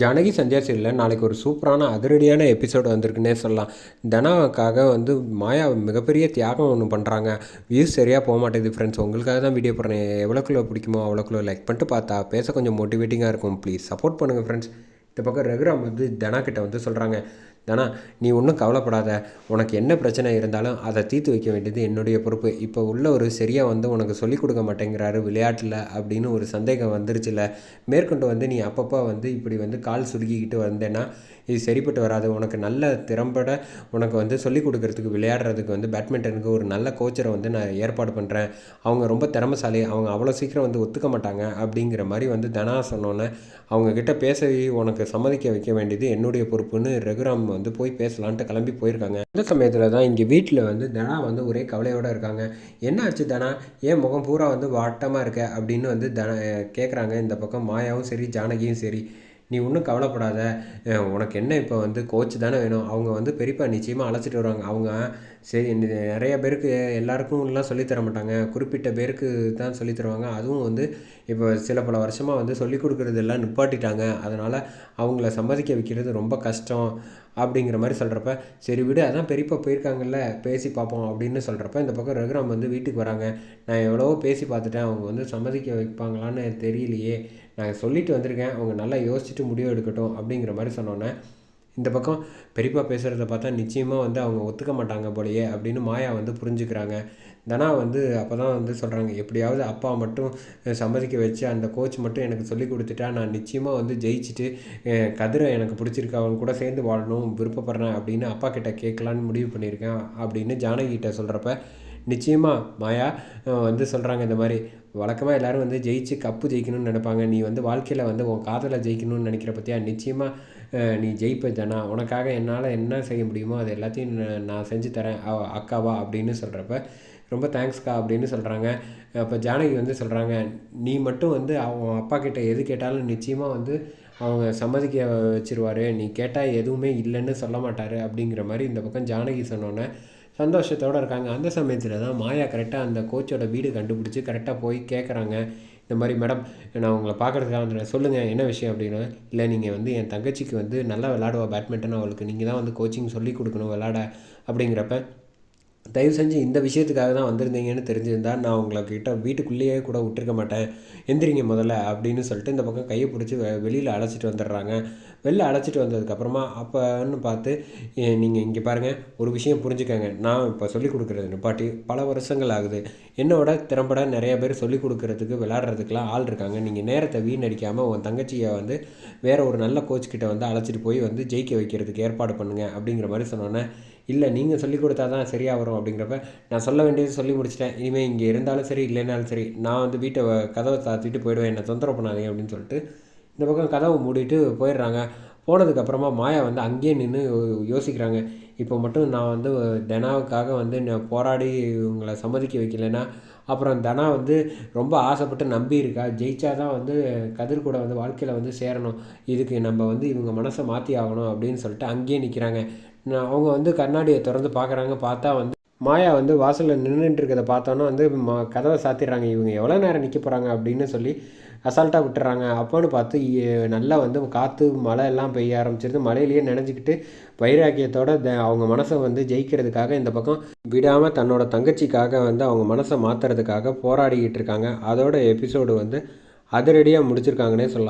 ஜானகி சந்தியா சீரியலில் நாளைக்கு ஒரு சூப்பரான அதிரடியான எபிசோடு வந்திருக்குன்னே சொல்லலாம். தனாவுக்காக வந்து மாயா மிகப்பெரிய தியாகம் ஒன்று பண்ணுறாங்க வியூஸ் சரியாக போக மாட்டேங்குது ஃப்ரெண்ட்ஸ் உங்களுக்காக தான் வீடியோ போடுறேன். எவ்வளோக்குள்ள பிடிக்குமோ அவ்வளோக்குள்ள லைக் பண்ணிட்டு பார்த்தா பேச கொஞ்சம் மோட்டிவேட்டிங்காக இருக்கும். ப்ளீஸ் சப்போர்ட் பண்ணுங்கள் ஃப்ரெண்ட்ஸ் இந்த பக்கம் ரகுராம் வந்து தனா கிட்ட வந்து சொல்கிறாங்க தனா நீ ஒன்றும் கவலைப்படாத. உனக்கு என்ன பிரச்சனை இருந்தாலும் அதை தீர்த்து வைக்க வேண்டியது என்னுடைய பொறுப்பு. இப்போ உள்ள ஒரு சரியாக வந்து உனக்கு சொல்லிக் கொடுக்க மாட்டேங்கிறாரு விளையாட்டில் அப்படின்னு ஒரு சந்தேகம் வந்துருச்சுல. மேற்கொண்டு வந்து நீ அப்பப்போ வந்து இப்படி வந்து கால் சுருக்கிக்கிட்டு வந்தேன்னா இது சரிப்பட்டு வராது. உனக்கு நல்ல திறம்பட உனக்கு வந்து சொல்லிக் கொடுக்கறதுக்கு விளையாடுறதுக்கு வந்து பேட்மிண்டனுக்கு ஒரு நல்ல கோச்சரை வந்து நான் ஏற்பாடு பண்ணுறேன் அவங்க ரொம்ப திறமசாலி. அவங்க அவ்வளோ சீக்கிரம் வந்து ஒத்துக்க மாட்டாங்க அப்படிங்கிற மாதிரி வந்து தனா சொன்னோன்னே அவங்கக்கிட்ட பேசவே உனக்கு சம்மதிக்க வைக்க வேண்டியது என்னுடைய பொறுப்புன்னு ரகுராம் வந்து போய் பேசலான்ட்டு கிளம்பி போயிருக்காங்க. இந்த சமயத்தில் தான் இங்கே வீட்டில் வந்து தனா வந்து ஒரே கவலையோடு இருக்காங்க. என்ன ஆச்சு தனா? ஏன் முகம் பூரா வந்து வாட்டமாக இருக்க? அப்படின்னு வந்து தன கேட்குறாங்க இந்த பக்கம் மாயாவும் சரி ஜானகியும் சரி. நீ ஒன்றும் கவலைப்படாத. உனக்கு என்ன இப்போ வந்து கோச் தானே வேணும். அவங்க வந்து பெரியப்பா நிச்சயமாக அழைச்சிட்டு வருவாங்க. அவங்க சரி நிறைய பேருக்கு எல்லாருக்கும் எல்லாம் சொல்லித்தர மாட்டாங்க. குறிப்பிட்ட பேருக்கு தான் சொல்லி தருவாங்க. அதுவும் வந்து இப்போ சில பல வருஷமாக வந்து சொல்லிக் கொடுக்குறது எல்லாம் நிப்பாட்டிட்டாங்க. அதனால் அவங்கள சம்மதிக்க வைக்கிறது ரொம்ப கஷ்டம் அப்படிங்கிற மாதிரி சொல்கிறப்ப சரி விடு அதான் பெரியப்பா போயிருக்காங்கல்ல பேசி பார்ப்போம் அப்படின்னு சொல்கிறப்ப இந்த பக்கம் ரகுராம் வந்து வீட்டுக்கு வராங்க. நான் எவ்வளவோ பேசி பார்த்துட்டேன். அவங்க வந்து சம்மதிக்க வைப்பாங்களான்னு தெரியலையே. நான் சொல்லிட்டு வந்திருக்கேன். அவங்க நல்லா யோசிச்சுட்டு முடிவு எடுக்கட்டும் அப்படிங்கிற மாதிரி சொன்னோன்னே இந்த பக்கம் பெரியப்பா பேசுகிறத பார்த்தா நிச்சயமாக வந்து அவங்க ஒத்துக்க மாட்டாங்க போலையே அப்படின்னு மாயா வந்து புரிஞ்சுக்கிறாங்க. தனா வந்து அப்போ தான் வந்து சொல்கிறாங்க எப்படியாவது அப்பா மட்டும் சம்மதிக்க வச்சு அந்த கோச் மட்டும் எனக்கு சொல்லி கொடுத்துட்டா நான் நிச்சயமாக வந்து ஜெயிச்சுட்டு கதிரை எனக்கு பிடிச்சிருக்கு அவன் கூட சேர்ந்து வாழணும் விருப்பப்படுறேன் அப்படின்னு அப்பா கிட்ட கேட்கலான்னு முடிவு பண்ணியிருக்கேன் அப்படின்னு ஜானகிட்ட சொல்கிறப்ப நிச்சயமாக மாயா வந்து சொல்கிறாங்க இந்த மாதிரி வழக்கமாக எல்லோரும் வந்து ஜெயிச்சு கப்பு ஜெயிக்கணும்னு நினைப்பாங்க. நீ வந்து வாழ்க்கையில் வந்து உன் காதலை ஜெயிக்கணும்னு நினைக்கிற பற்றியா நிச்சயமாக நீ ஜெயிப்ப ஜனா. உனக்காக என்னால் என்ன செய்ய முடியுமோ அது எல்லாத்தையும் நான் செஞ்சு தரேன். அக்காவா அப்படின்னு சொல்கிறப்ப ரொம்ப தேங்க்ஸ்க்கா அப்படின்னு சொல்கிறாங்க அப்போ ஜானகி வந்து சொல்கிறாங்க நீ மட்டும் வந்து அவன் அப்பா கிட்ட எது கேட்டாலும் நிச்சயமாக வந்து அவங்க சம்மதிக்க வச்சிருவார். நீ கேட்டால் எதுவுமே இல்லைன்னு சொல்ல மாட்டார். அப்படிங்கிற மாதிரி இந்த பக்கம் ஜானகி சொன்னோன்னே சந்தோஷத்தோடு இருக்காங்க. அந்த சமயத்தில் தான் மாயா கரெக்டாக அந்த கோச்சோட வீடு கண்டுபிடிச்சி கரெக்டாக போய் கேட்குறாங்க இந்த மாதிரி மேடம் நான் உங்களை பார்க்குறதுக்காக வந்து சொல்லுங்கள் என்ன விஷயம்? அப்படின்னா இல்லை நீங்கள் வந்து என் தங்கச்சிக்கு வந்து நல்லா விளாடுவா பேட்மிண்டன் அவளுக்கு நீங்கள் தான் வந்து கோச்சிங் சொல்லி கொடுக்கணும் விளாட அப்படிங்கிறப்ப தயவு செஞ்சு இந்த விஷயத்துக்காக தான் வந்திருந்தீங்கன்னு தெரிஞ்சிருந்தா நான் உங்கள்கிட்ட வீட்டுக்குள்ளேயே கூட விட்டுருக்க மாட்டேன். எந்திரிங்க முதல்ல அப்படின்னு சொல்லிட்டு இந்த பக்கம் கையை பிடிச்சி வெளியில் அழைச்சிட்டு வந்துடுறாங்க. வெளில அழைச்சிட்டு வந்ததுக்கப்புறமா அப்போன்னு பார்த்து நீங்கள் இங்கே பாருங்கள் ஒரு விஷயம் புரிஞ்சுக்கங்க. நான் இப்போ சொல்லிக் கொடுக்குறது நிப்பாட்டி பல வருஷங்கள் ஆகுது. என்னோட திறம்பட நிறைய பேர் சொல்லிக் கொடுக்குறதுக்கு விளாட்றதுக்கெலாம் ஆள் இருக்காங்க. நீங்கள் நேரத்தை வீணடிக்காமல் உன் தங்கச்சியை வந்து வேறு ஒரு நல்ல கோச் கிட்ட வந்து அழைச்சிட்டு போய் வந்து ஜெயிக்க வைக்கிறதுக்கு ஏற்பாடு பண்ணுங்கள் அப்படிங்கிற மாதிரி சொன்னோன்னே இல்லை நீங்கள் சொல்லிக் கொடுத்தா தான் சரியாக வரும் அப்படிங்கிறப்ப நான் சொல்ல வேண்டியது சொல்லி முடிச்சிட்டேன். இனிமேல் இங்கே இருந்தாலும் சரி இல்லைனாலும் சரி நான் வந்து வீட்டை கதவை தாத்திட்டு போயிடுவேன். என்னை தொந்தரவு பண்ணாதீங்க அப்படின்னு சொல்லிட்டு இந்த பக்கம் கதவை மூடிட்டு போயிடுறாங்க. போனதுக்கப்புறமா மாயா வந்து அங்கேயே நின்று யோசிக்கிறாங்க. இப்போ மட்டும் நான் வந்து தனாவுக்காக வந்து நான் போராடி இவங்களை சம்மதிக்க வைக்கலைன்னா அப்புறம் தனா வந்து ரொம்ப ஆசைப்பட்டு நம்பி இருக்கா? ஜெயிச்சா தான் வந்து கதிர் கூட வந்து வாழ்க்கையில் வந்து சேரணும். இதுக்கு நம்ம வந்து இவங்க மனசை மாற்றி ஆகணும் அப்படின்னு சொல்லிட்டு அங்கேயே நிற்கிறாங்க அவங்க வந்து கண்ணாடியை திறந்து பார்க்குறாங்க பார்த்தா வந்து மாயா வந்து வாசலில் நின்றுட்டு இருக்கிறத பார்த்தோன்னா வந்து ம கதவை சாத்திடுறாங்க. இவங்க எவ்வளோ நேரம் நிற்க போகிறாங்க அப்படின்னு சொல்லி அசால்ட்டாக விட்டுறாங்க. அப்போன்னு பார்த்து நல்லா வந்து காற்று மழை எல்லாம் பெய்ய ஆரம்பிச்சிருது. மழையிலேயே நினைஞ்சிக்கிட்டு வைராக்கியத்தோட த அவங்க மனசை வந்து ஜெயிக்கிறதுக்காக இந்த பக்கம் விடாமல் தன்னோட தங்கச்சிக்காக வந்து அவங்க மனசை மாற்றுறதுக்காக போராடிக்கிட்டு இருக்காங்க. அதோட எபிசோடு வந்து அதிரடியாக முடிச்சிருக்காங்கன்னே சொல்லலாம்.